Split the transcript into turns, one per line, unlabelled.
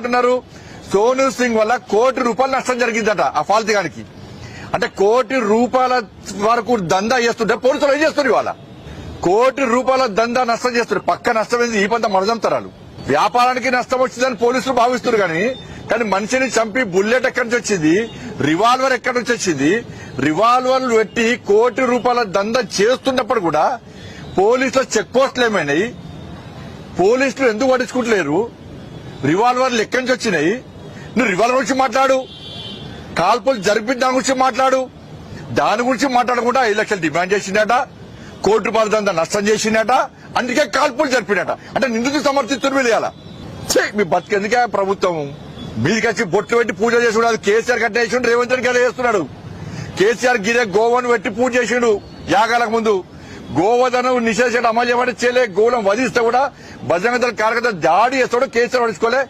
అంటున్నారు. సోను సింగ్ వల్ల కోటి రూపాయలు నష్టం జరిగిందట ఆ ఫాల్తీ గానికి. అంటే కోటి రూపాయల వరకు దందా చేస్తుంటే పోలీసులు ఏం చేస్తారు ఇవాళ? కోటి రూపాయల దందా నష్టం చేస్తారు పక్క నష్టం ఏంది ఈ పంత మరదంతరాలు వ్యాపారానికి నష్టం వచ్చిందని పోలీసులు భావిస్తారు కానీ కానీ మనిషిని చంపి బుల్లెట్ ఎక్కడి నుంచి వచ్చింది? రివాల్వర్ ఎక్కడి నుంచి వచ్చింది? రివాల్వర్ పెట్టి కోటి రూపాయల దందా చేస్తున్నప్పుడు కూడా పోలీసుల చెక్ పోస్టులు ఏమైనాయి? పోలీసులు ఎందుకు పట్టించుకుంటలేరు? రివాల్వర్లు ఎక్కడి నుంచి వచ్చినాయి? నువ్వు రివాల్వర్ గురించి మాట్లాడు. కాల్పులు జరిపిన దాని గురించి మాట్లాడు. దాని గురించి మాట్లాడకుండా ఐదు లక్షలు డిమాండ్ చేసిందట కోటి రూపాయల దంతా నష్టం చేసిండట. అందుకే కాల్పులు జరిపినట. అంటే నిందితులు సమర్థిస్తున్నారు వీళ్ళు ఇవాళ. ఛీ, మీ బతికెందుకే ప్రభుత్వం? మీదికి వచ్చి బొట్లు పెట్టి పూజ చేసుకున్నాడు అది కేసీఆర్ కట్ట చేసిండు. రేవంత్ రెడ్డి చేస్తున్నాడు కేసీఆర్ గిరే గోవను పెట్టి పూజ చేసిండు. యాగాలకు ముందు గోవధనం నిషేధించడం అమలు చేయబడి చేయలే గోవులను వధిస్తే కూడా బజరంగ దళ కార్యకర్త దాడి చేస్తాడు కేసీఆర్ పడుచుకోలే